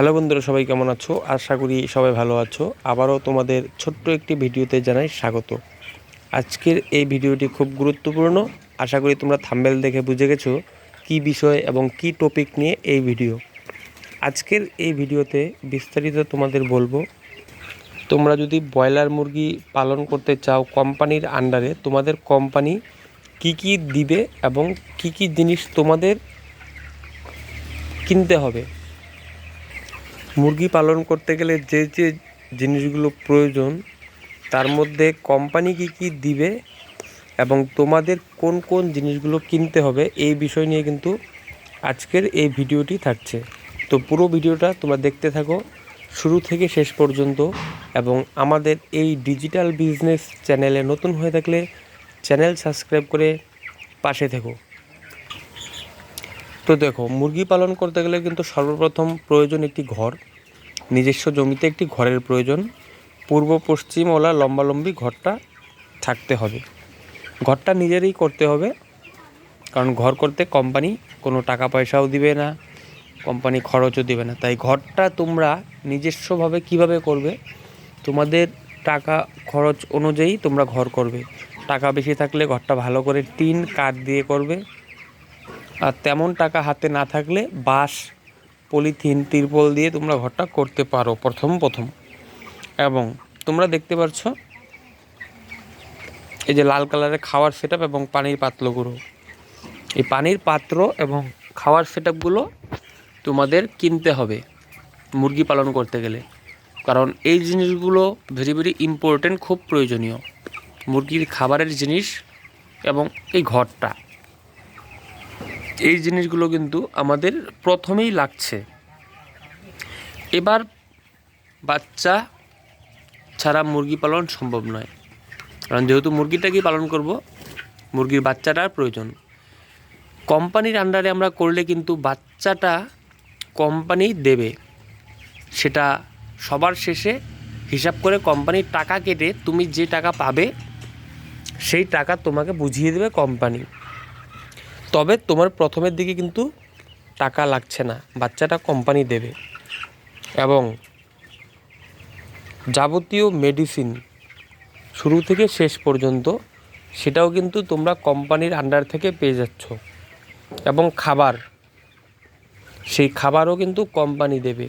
Hello বন্ধুরা, সবাই কেমন আছো? আশা করি সবাই ভালো আছো। আবারও তোমাদের ছোট্ট একটি ভিডিওতে জানাই স্বাগত। আজকের এই ভিডিওটি খুব গুরুত্বপূর্ণ। আশা করি তোমরা থাম্বেল দেখে বুঝে গেছো কী বিষয় এবং কী টপিক নিয়ে এই ভিডিও। আজকের এই ভিডিওতে বিস্তারিত তোমাদের বলব, তোমরা যদি ব্রয়লার মুরগি পালন করতে চাও কোম্পানির আন্ডারে তোমাদের কোম্পানি কি কি দিবে এবং কি কি জিনিস তোমাদের কিনতে হবে? মুরগি পালন করতে গেলে যে যে জিনিসগুলো প্রয়োজন, তার মধ্যে কোম্পানি কি কি দিবে এবং তোমাদের কোন কোন জিনিসগুলো কিনতে হবে, এই বিষয় নিয়ে কিন্তু আজকের এই ভিডিওটি থাকছে। তো পুরো ভিডিওটা তোমরা দেখতে থাকো, শুরু থেকে শেষ পর্যন্ত এবং আমাদের এই ডিজিটাল বিজনেস চ্যানেলে নতুন হয়ে থাকলে চ্যানেল সাবস্ক্রাইব করে পাশে থেকো। তো দেখো, মুরগি পালন করতে গেলে কিন্তু সর্বপ্রথম প্রয়োজন একটি ঘর। নিজস্ব জমিতে একটি ঘরের প্রয়োজন। পূর্ব, পশ্চিম ওলা লম্বালম্বি ঘরটা থাকতে হবে। ঘরটা নিজেরই করতে হবে, কারণ ঘর করতে কোম্পানি কোনো টাকা পয়সাও দিবে না কোম্পানি খরচও দেবে না। তাই ঘরটা তোমরা নিজস্বভাবে কীভাবে করবে? তোমাদের টাকা, খরচ অনুযায়ী তোমরা ঘর করবে। টাকা বেশি থাকলে ঘরটা ভালো করে টিন, কাঠ দিয়ে করবে। আর তেমন টাকা হাতে না থাকলে বাঁশ, পলিথিন, তিরপল দিয়ে তোমরা ঘরটা করতে পারো প্রথম প্রথম। এবং তোমরা দেখতে পাচ্ছ এই যে লাল কালারের খাওয়ার সেট এবং পানির পাত্রগুলো। এই পানির পাত্র এবং খাওয়ার সেট তোমাদের কিনতে হবে মুরগি পালন করতে গেলে। কারণ এই জিনিসগুলো ভেরি ভেরি ইম্পর্টেন্ট খুব প্রয়োজনীয়। মুরগির খাবারের জিনিস এবং এই ঘরটা। এই জিনিসগুলো কিন্তু আমাদের প্রথমেই লাগছে। এবার বাচ্চা ছাড়া মুরগি পালন সম্ভব নয়। কারণ যেহেতু মুরগিটাকেই পালন করব, মুরগির বাচ্চাটার প্রয়োজন। কোম্পানির আন্ডারে আমরা করলে কিন্তু বাচ্চাটা কোম্পানি দেবে। সেটা সবার শেষে হিসাব করে কোম্পানির টাকা কেটে তুমি যে টাকা পাবে, সেই টাকা তোমাকে বুঝিয়ে দেবে কোম্পানি। তবে তোমার প্রথমের দিকে কিন্তু টাকা লাগছে না, বাচ্চাটা কোম্পানি দেবে। এবং যাবতীয় মেডিসিন শুরু থেকে শেষ পর্যন্ত সেটাও কিন্তু তোমরা কোম্পানির আন্ডার থেকে পেয়ে যাচ্ছ। এবং খাবার, সেই খাবারও কিন্তু কোম্পানি দেবে।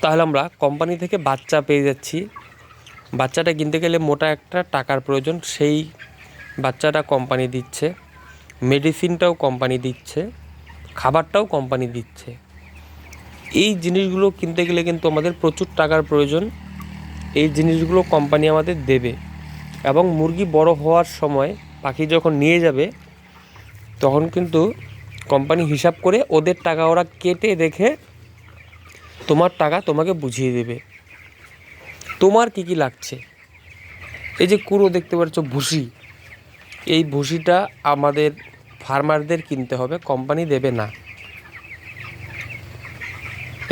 তাহলে আমরা কোম্পানি থেকে বাচ্চা পেয়ে যাচ্ছি। বাচ্চাটা কিনতে গেলে মোটা একটা টাকার প্রয়োজন, সেই বাচ্চাটা কোম্পানি দিচ্ছে। মেডিসিনটাও কোম্পানি দিচ্ছে, খাবারটাও কোম্পানি দিচ্ছে। এই জিনিসগুলো কিনতে গেলে কিন্তু আমাদের প্রচুর টাকার প্রয়োজন। এই জিনিসগুলো কোম্পানি আমাদের দেবে। এবং মুরগি বড় হওয়ার সময় পাখি যখন নিয়ে যাবে, তখন কিন্তু কোম্পানি হিসাব করে ওদের টাকা ওরা কেটে দেখে তোমার টাকা তোমাকে বুঝিয়ে দেবে। তোমার কি কি লাগছে? এই যে কুড়ো দেখতে পাচ্ছ, ভুসি। এই ভুসিটা আমাদের ফার্মারদের কিনতে হবে, কোম্পানি দেবে না।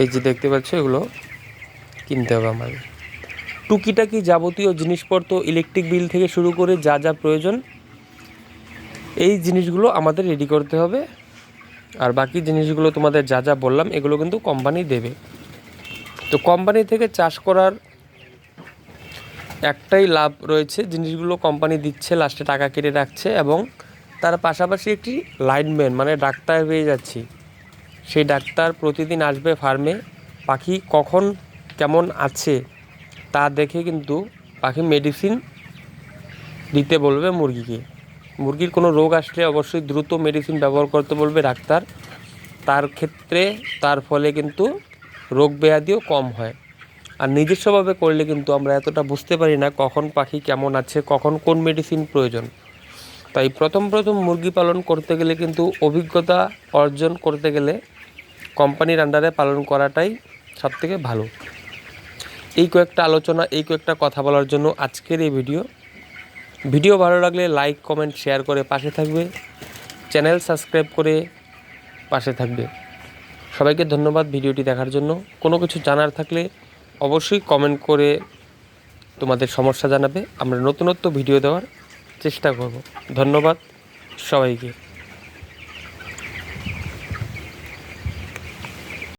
এই যে দেখতে পাচ্ছ, এগুলো কিনতে হবে আমাদের। টুকিটাকি যাবতীয় জিনিসপত্র ইলেকট্রিক বিল থেকে শুরু করে যা যা প্রয়োজন, এই জিনিসগুলো আমাদের রেডি করতে হবে। আর বাকি জিনিসগুলো তোমাদের যা যা বললাম, এগুলো কিন্তু কোম্পানি দেবে। তো কোম্পানি থেকে চাষ করার একটাই লাভ রয়েছে, জিনিসগুলো কোম্পানি দিচ্ছে, লাস্টে টাকা কেটে রাখছে এবং তার পাশাপাশি একটি লাইনম্যান মানে ডাক্তার পেয়ে যাচ্ছি। সেই ডাক্তার প্রতিদিন আসবে ফার্মে পাখি কখন কেমন আছে তা দেখে কিন্তু পাখি মেডিসিন দিতে বলবে মুরগিকে। মুরগির কোনো রোগ আসলে অবশ্যই দ্রুত মেডিসিন ব্যবহার করতে বলবে ডাক্তার। তার ক্ষেত্রে তার ফলে কিন্তু রোগ ব্যাধিও কম হয়। আর নিজস্বভাবে করলে কিন্তু আমরা এতটা বুঝতে পারি না কখন পাখি কেমন আছে, কখন কোন মেডিসিন প্রয়োজন। তাই প্রথম প্রথম মুরগি পালন করতে গেলে কিন্তু অভিজ্ঞতা অর্জন করতে গেলে কোম্পানির আন্ডারে পালন করাটাই সবথেকে ভালো। এই কয়েকটা আলোচনা, এই কয়েকটা কথা বলার জন্য আজকের এই ভিডিও। ভিডিও ভালো লাগলে লাইক কমেন্ট শেয়ার করে পাশে থাকবে। চ্যানেল সাবস্ক্রাইব করে পাশে থাকবে। সবাইকে ধন্যবাদ ভিডিওটি দেখার জন্য। কোনো কিছু জানার থাকলে অবশ্যই কমেন্ট করে তোমাদের সমস্যা জানাবে। আমরা নতুনত্ব ভিডিও দেওয়ার চেষ্টা করব। ধন্যবাদ সবাইকে।